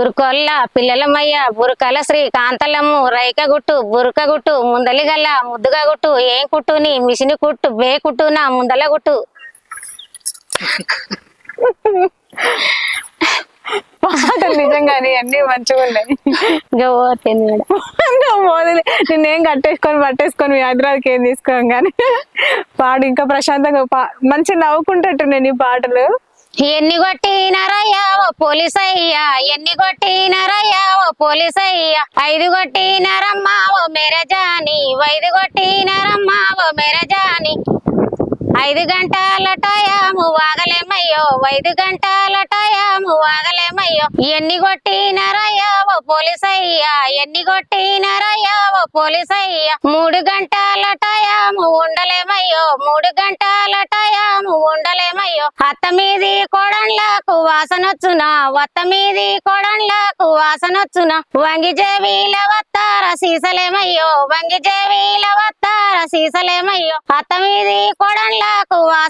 తురుకొల్ల పిల్లలమయ్య బురకల శ్రీ కాంతలము రైక గుట్టు బురక గుట్టు ముందలి గల్ల ముద్దుగా గుట్టు ఏం కుట్టు నీ మిషిని కుట్టు బే కుట్టు నా ముందల గుట్టు. పాటలు నిజంగానే అన్ని మంచిగా ఉన్నాయి. నిన్నేం కట్టేసుకొని పట్టేసుకొని మీ హైదరాబాద్కి ఏం తీసుకోం కానీ పాడు ఇంకా ప్రశాంతంగా పా మంచిగా నవ్వుకుంటట్టు నేను ఈ పాటలు. ఎన్ని కొట్టినరయ్యా ఓ పోలీస్ అయ్యా ఎన్ని కొట్టినరయ్యా ఓ పోలీస్ అయ్యా ఐదు కొట్టినరమ్మా ఓ మేరజాని ఐదు కొట్టినరమ్మా ఓ మేరజాని ఐదు గంటల టయాము వాగలేమయ్యో. ఐదు గంటల టయాము వాగలేమయ్యో. ఎన్ని కొట్టినరయ్యా ఓ పోలీస్ అయ్యా ఎన్ని కొట్టినరయ్యా ఓ పోలీస్ అయ్యా మూడు గంటల టయాము ఉండలేమయ్యో. మూడు గంటల టయాము ఉండలేమయ్యో అత్త మీది కోడన్లకు వాసనొచ్చునా? వత్త మీది కోడన్లకు వాసనొచ్చునా? వంగి జేవీల వత్తార సీసలేమయ్యో. వంగి జేవీల వత్తార సీసలేమయ్యో. అత్త మీది కోడండ్లకు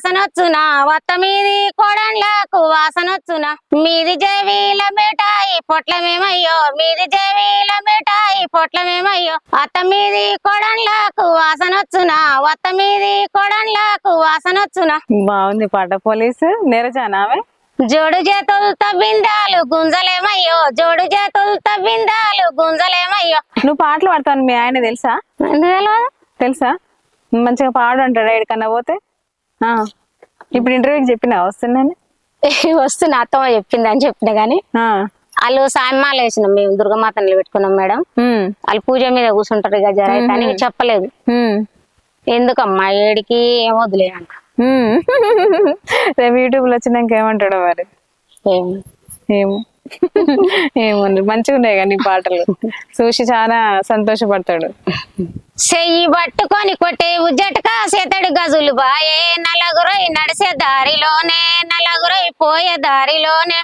వాసనొచ్చునా? వత్త మీది కోడండ్లకు వాసనొచ్చునా? మీది జేవీల మిఠాయి పొట్లమేమయ్యో? మీది జేవీల మిఠాయి పొట్లమేమయ్యో? అత్త మీది కోడండ్లకు వాసనొచ్చునా? వత్త మీది కోడండ్లకు వాసనొచ్చునా? బాగుంది పాట పోలీసు. నెరజానా ఆమె జోడు చేతులతో బిందాలు గుంజలేమయ్యో? జోడు చేతులతో బిందాలు గుంజలేమయ్యో? నువ్వు పాటలు పాడతాను మీ ఆయన తెలుసా? తెలుసా? మంచిగా పాడు అంటాడు ఎక్కడికన్నా పోతే. ఇప్పుడు ఇంటర్వ్యూకి చెప్పినా వస్తున్నాను? వస్తున్నా అత్తమ్మ చెప్పింది అని చెప్పిన గాని. వాళ్ళు సాయమాలు వేసినాం మేము దుర్గమాత నిలబెట్టుకున్నాం మేడం. వాళ్ళు పూజ మీద కూర్చుంటారు ఇక జర అని చెప్పలేదు. ఎందుకమ్మా ఏడికి ఏం వదిలే అంట. రేపు యూట్యూబ్లో వచ్చినాక ఏమంటాడో మరి? ఏమో. ఏముంది? మంచిగా ఉన్నాయి కానీ పాటలు. చూసి చాలా సంతోషపడతాడు. చెయ్యి పట్టుకొని కొట్టే ఉజ్జటక సేతడు గజులు బాయే నలుగురై నడిసే దారిలోనే నలుగురై పోయే దారిలోనే.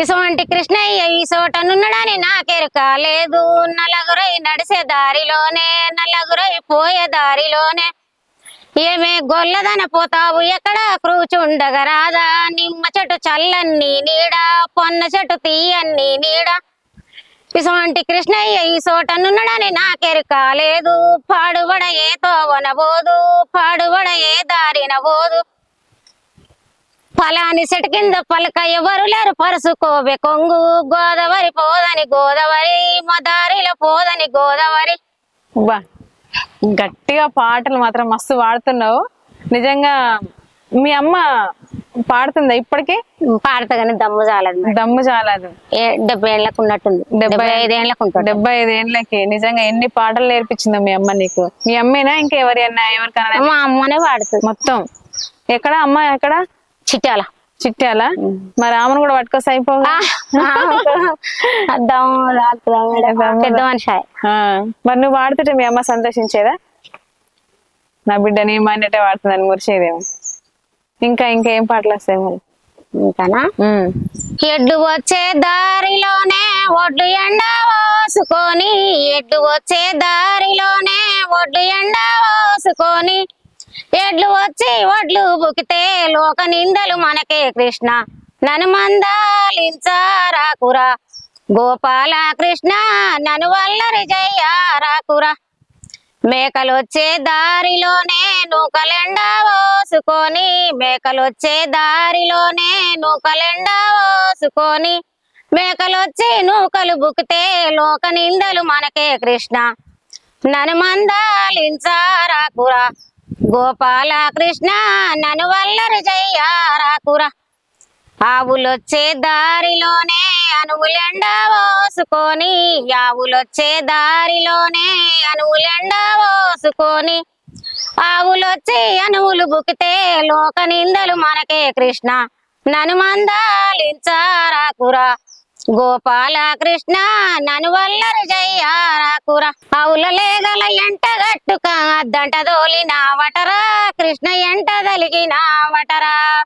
ఇటువంటి కృష్ణయ్య ఈ చోటనున్నాడని నాకెరుక లేదు. నలుగురై నడిసే దారిలోనే నలుగురై పోయే దారిలోనే. ఏమే గొల్లదన పోతావు? ఎక్కడ క్రూచుండగ రాదా నిమ్మ చెట్టు చల్లన్ని నీడ పొన్న చెట్టు తీయన్ని నీడ. ఇటువంటి కృష్ణయ్య ఈ చోటనున్నాడని నాకెరుక లేదు. పాడుబడ ఏ తోవనబోదు పాడుబడ ఏ దారినబోదు ఫలాని చెట్టు కింద పలక ఎవరు లేరు పరుసుకోవే కొంగు. గోదావరి పోదని గోదావరి మదారిలో పోదని గోదావరి. బా. గట్టిగా పాటలు మాత్రం మస్తు పాడుతున్నావు. నిజంగా మీ అమ్మ పాడుతుందా ఇప్పటికీ? పాడతా కానీ దమ్ము చాలదు. దమ్ము చాలదు డెబ్బై ఏళ్ళకు ఉన్నట్టుంది. డెబ్బై ఐదు ఏళ్ళకు ఉంటాడు డెబ్బై ఐదు ఏళ్ళకి. నిజంగా ఎన్ని పాటలు నేర్పించిందో మీ అమ్మ నీకు. మీ అమ్మేనా ఇంకా ఎవరైనా ఎవరికైనా? మా అమ్మనే పాడుతుంది. మొత్తం. ఎక్కడ అమ్మ ఎక్కడ? చిట్టాల? మరి ఆమెను కూడా పట్టుకొస్తే అయిపోగా పెద్ద మనిషి. మరి నువ్వు వాడుతుంటే మీ అమ్మ సంతోషించేదా? నా బిడ్డ నీ మైండటే వాడుతుందని మురిచేదేమో ఇంకా ఇంకా ఏం పాటలు వస్తాయి మరి? ఇంకానా. ఎడ్లు వచ్చే దారిలోనే ఒడ్లు ఎండ పోసుకొని ఎడ్లు వచ్చే దారిలోనే ఒడ్లు ఎండ పోసుకొని ఎడ్లు వచ్చి ఒడ్లు బుకితే లోక నిందలు మనకే కృష్ణ. నన్ను మందాలించారాకురా గోపాల కృష్ణ నన్ను వల్లరి జయ్యారాకురా మేకలొచ్చే దారిలోనే నూకలెండా పోసుకొని మేకలొచ్చే దారిలోనే నూకలెండా పోసుకొని మేకలొచ్చి నూకలు బుకితే లోక నిందలు మనకే కృష్ణ. నన్ను మందాలించారాకురా గోపాల కృష్ణ నన్ను వల్లరి చెయ్యారాకురా ఆవులొచ్చే దారిలోనే అనువులెండ పోసుకొని ఆవులొచ్చే దారిలోనే అనువులెండ పోసుకొని. ఆవులొచ్చి అనువులు బుకితే లోక నిందలు మనకే కృష్ణ. నన్ను మందాలించారాకురా. గోపాల కృష్ణ నన్ను వల్లరు జయ్యారాకురా అవుల లేగల ఎంట గట్టుక అద్దంట దోలిన వటరా. కృష్ణ ఎంట దలిగిన వటరా.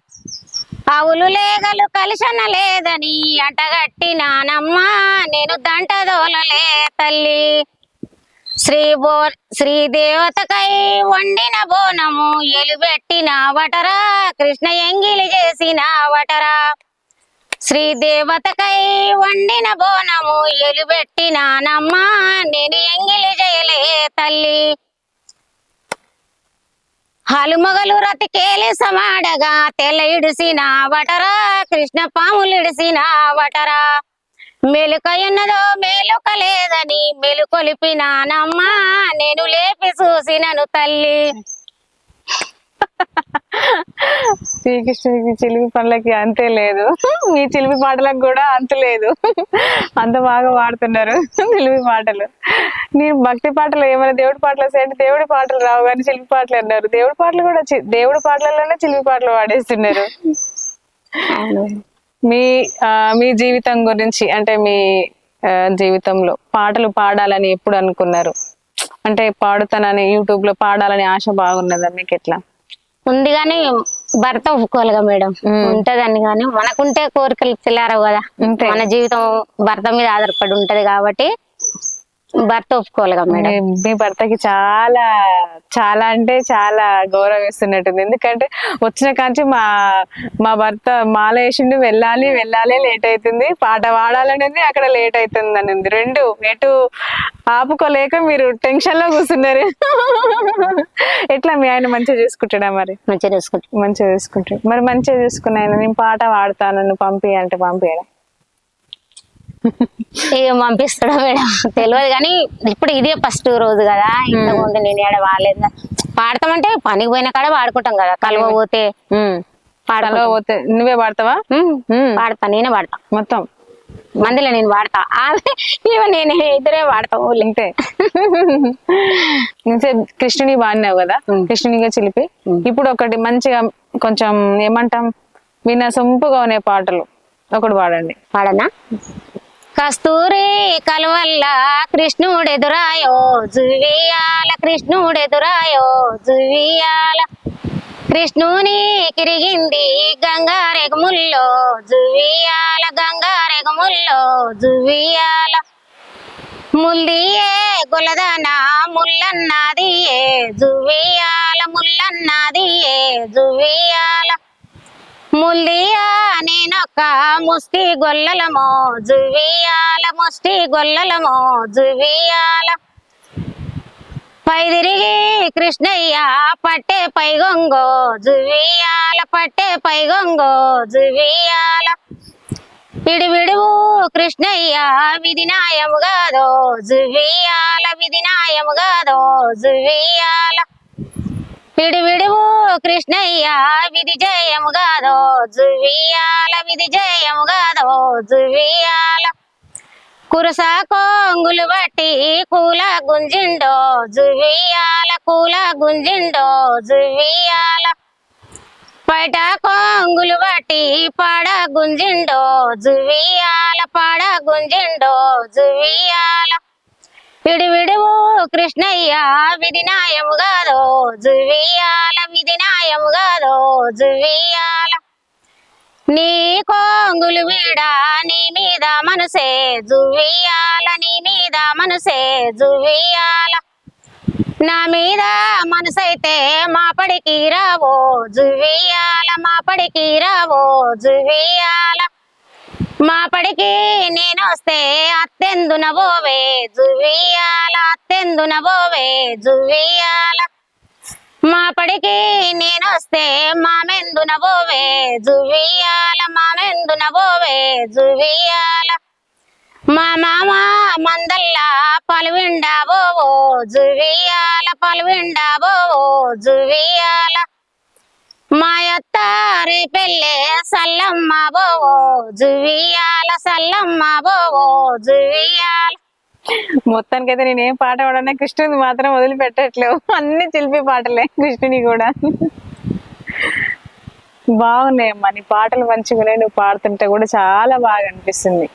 ఆవులు లేగలు కలిసన లేదని అంటగట్టినానమ్మా నేను దంట దోలలే తల్లి. శ్రీ బో శ్రీదేవతకై వండిన బోనము ఎలుబెట్టిన వటరా. కృష్ణ ఎంగిలి చేసిన వటరా. శ్రీదేవతకై వండిన బోనము ఎలుబెట్టినానమ్మా. నేను ఎంగిలి చేయలే తల్లి. హలుమగలు రతికేలి సమాడగా తెల్ల ఇడిసిన వటరా కృష్ణ పాములు ఇడిసిన వటరా. మెలుకయున్నదో మేలుక లేదని మెలుకొలిపినానమ్మా. నేను లేపి చూసినను తల్లి. శ్రీకృష్ణుడికి చిలిపి పనులకి అంతే లేదు. మీ చిలిపి పాటలకు కూడా అంత లేదు. అంత బాగా పాడుతున్నారు చిలిపి పాటలు. నేను భక్తి పాటలు ఏమైనా దేవుడి పాటలు వస్తాయంటే దేవుడి పాటలు రావు కానీ చిలిపి పాటలు అన్నారు. దేవుడి పాటలు కూడా దేవుడి పాటలలోనే చిలిపి పాటలు పాడేస్తున్నారు. మీ మీ జీవితం గురించి అంటే మీ జీవితంలో పాటలు పాడాలని ఎప్పుడు అనుకున్నారు? అంటే పాడుతానని యూట్యూబ్లో పాడాలని ఆశ బాగున్నదా? మీకు ఎట్లా? ఉంది కానీ భర్త ఒప్పుకోవాలిగా మేడం. ఉంటదని కానీ మనకుంటే కోరికలు తెల్లారవు కదా. మన జీవితం భర్త మీద ఆధారపడి ఉంటది కాబట్టి భర్త ఒప్పుకోవాలిగా మేడం? మీ- భర్తకి చాలా చాలా అంటే చాలా గౌరవం ఇస్తున్నట్టుంది. ఎందుకంటే వచ్చిన కాంచి మా మా భర్త మాల వేసిండు వెళ్ళాలి వెళ్ళాలి లేట్ అవుతుంది పాట పాడాలని ఉంది అక్కడ లేట్ అవుతుంది అని ఉంది. రెండు ఎటు ఆపుకోలేక మీరు టెన్షన్లో కూర్చున్నారు. ఎట్లా మీ ఆయన మంచిగా చూసుకుంటాడా మరి? మంచిగా చూసుకుంటాం మంచిగా చూసుకుంటాడు. మరి మంచిగా చూసుకున్న ఆయన నేను పాట పాడతాను పంపి అంటే పంపించడం ఇక పంపిస్తాడా మేడం. తెలియదు కానీ ఇప్పుడు ఇదే ఫస్ట్ రోజు కదా. ఇంత ముందు నేను ఏడ వాడలేదు. పాడతామంటే పనికి పోయిన కాడ వాడుకుంటాం కదా. కలువ పోతే పోతే నువ్వే పాడతావా. పాడతా నేనే పాడతా మొత్తం. మందిలో నేను వాడతా. ఆమె ఇవ నేను ఇద్దరే వాడతాం ఊళ్ళో అంతే. ఇంతే కృష్ణుని బాడినావు కదా. కృష్ణునిగా చిలిపి. ఇప్పుడు ఒకటి మంచిగా కొంచెం ఏమంటాం విన్న సొంపుగా ఉనే పాటలు. ఒకటి పాడండి పాడనా కస్తూరి కలవల్ల కృష్ణుడెదురాయో జువియాల కృష్ణుడెదురాయో జువియాల కృష్ణుని కిరిగింది గంగారెగముల్లో జువియాల గంగారెగముల్లో జువియాల ముల్లియే గులదన ముల్లన్నది ఏ జువియాల ముల్లన్నది ఏ జువియాల ముల్లియా నేనొక్క ముష్టి గొల్లలమో జువియాల ముష్టి గొల్లలమో జువియాల పై తిరిగి కృష్ణయ్య పట్టే పైగొంగో జువియాల పట్టే పైగొంగో జువియాల విడివిడువు కృష్ణయ్య విధినాయము కాదో జువియాల విధినాయము కాదో జువియాల విడివిడువు కృష్ణయ్య విధి జయము కాదో జువియాల విధి జయము కాదో జువియాల కురసా కొంగులు బట్టి కూల గుంజిండో జువియాల కూల గుంజిండో జువియాల బయట కొంగులు బట్టి పాడ గుంజిండో జువియాల పాడ గుంజిండో జువియాల విడివిడువు కృష్ణయ్య విధి న్యాయము కాదో జువియాల విధి న్యాయము కాదో జువియాల నీ కొంగులు వీడా నీ మీద మనసే జువియాల నీ మీద మనసే జువియాల నా మీద మనసైతే మా పడికి రావో జువియాల మా పడికి రావో జువియాల మా పడికి నేను వస్తే అత్తెందున బోవే జువియాల అత్తెందున బోవే జువియాల మా పడికి నేను వస్తే మామెందున బోవే జువియాల మామెందున బోవే జువియాల మా మామ మందల్లా పలువిండా బోవో జువియాల పలువిండా బోవో జువియాల తారే పెళ్ళే సల్లమ్మ బోవో జువియాల సల్లమ్మ బోవో జువియాల. మొత్తానికి అయితే నేనేం పాట పాడన్నా కృష్ణుని మాత్రం వదిలిపెట్టట్లేవు. అన్ని చిలిపి పాటలే కృష్ణుని కూడా. బాగున్నాయమ్మా నీ పాటలు మంచిగా నువ్వు పాడుతుంటే కూడా చాలా బాగా అనిపిస్తుంది.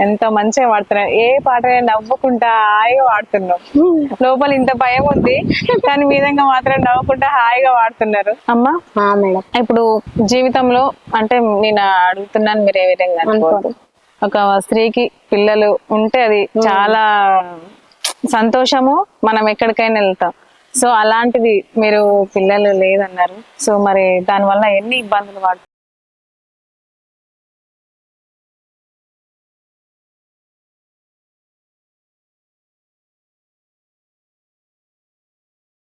ఎంతో మంచిగా పాడుతున్నావు. ఏ పాట నవ్వుకుంటా హాయిగా పాడుతున్నావు. లోపల ఇంత భయం ఉంది కానీ మీ విధంగా మాత్రం నవ్వుకుంటా హాయిగా పాడుతున్నారు. అమ్మా? మేడం. ఇప్పుడు జీవితంలో అంటే నేను అడుగుతున్నాను మీరు ఏ విధంగా. ఒక స్త్రీకి పిల్లలు ఉంటే అది చాలా సంతోషము మనం ఎక్కడికైనా వెళ్తాం. సో అలాంటిది మీరు పిల్లలు లేదన్నారు. సో మరి దానివల్ల ఎన్ని ఇబ్బందులు పడుతున్నారు?